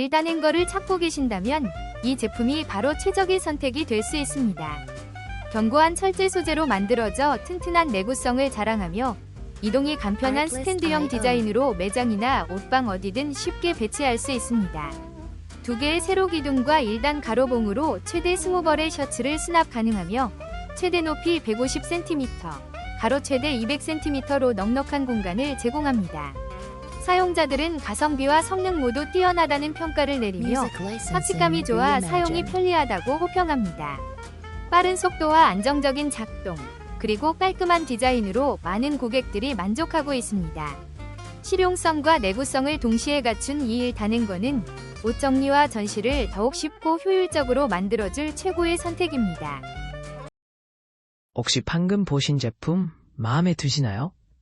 일단은 거를 찾고 계신다면 이 제품이 바로 최적의 선택이 될 수 있습니다. 견고한 철제 소재로 만들어져 튼튼한 내구성을 자랑하며 이동이 간편한 스탠드형 디자인으로 매장이나 옷방 어디든 쉽게 배치할 수 있습니다. 두 개의 세로 기둥과 1단 가로봉으로 최대 20벌의 셔츠를 수납 가능하며 최대 높이 150cm, 가로 최대 200cm로 넉넉한 공간을 제공합니다. 사용자들은 가성비와 성능 모두 뛰어나다는 평가를 내리며 터치감이 좋아 사용이 편리하다고 호평합니다. 빠른 속도와 안정적인 작동, 그리고 깔끔한 디자인으로 많은 고객들이 만족하고 있습니다. 실용성과 내구성을 동시에 갖춘 이일 단행거는 옷 정리와 전시를 더욱 쉽고 효율적으로 만들어줄 최고의 선택입니다. 혹시 방금 보신 제품 마음에 드시나요?